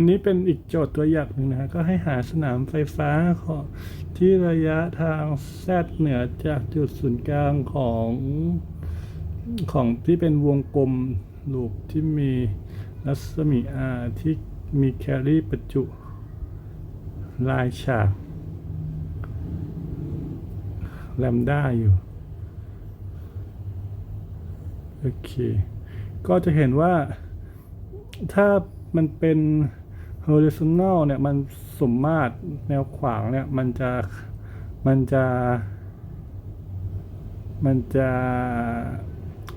อันนี้เป็นอีกโจทย์ตัวอย่างหนึ่งนะก็ให้หาสนามไฟฟ้าของที่ระยะทางแซดเหนือจากจุดศูนย์กลางของของที่เป็นวงกลมลูปที่มีรัศมี r ที่มีแคลรี่ประจุ ลายฉากแลมด้าอยู่ โอเค ก็จะเห็นว่าถ้ามันเป็น horizontal เนี่ยมันสมมาตรแนวขวางเนี่ยมันจะมันจะ มันจะ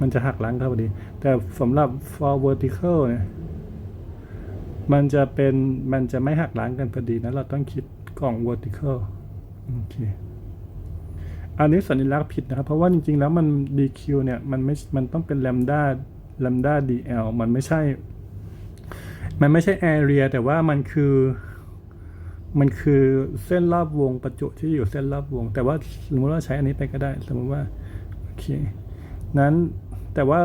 มันจะหักหลังครับพอดี แต่สำหรับ for vertical เนี่ยมันจะเป็นมันจะไม่หักหลังกันพอดีนะเราต้องคิดกล่อง vertical โอเคอันนี้สัญลักษณ์ผิดนะครับ เพราะว่าจริง ๆ แล้วมัน dq เนี่ยมันไม่มันต้องเป็น lambda lambda dl มันไม่ใช่ มันไม่ใช่ area แต่ว่ามันคือ มันคือเส้นรอบวงประจุที่อยู่เส้นรอบวง แต่ว่าสมมติว่าใช้อันนี้ไปก็ได้ สมมติว่าโอเคนั้นแต่ว่า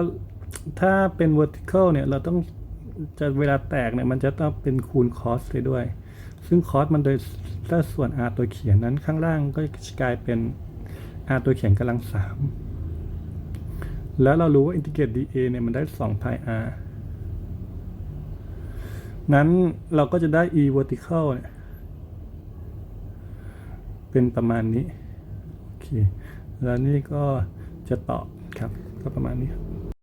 ถ้าเป็น vertical เนี่ยเราต้องจะเวลาแตกเนี่ยมันจะต้องเป็นคูณ cos ไปด้วย ซึ่ง cos มันโดยสัดส่วน r ตัวเขียนนั้นข้างล่างก็จะกลายเป็น r ตัวเขียนกำลังสามแล้วเรารู้ว่าอินทิเกรต dA เนี่ยมันได้2 pi r นั้นเราก็จะได้ e vertical เนี่ยเป็นประมาณนี้ โอเค แล้วนี่ก็จะตอบครับ ก็ประมาณนี้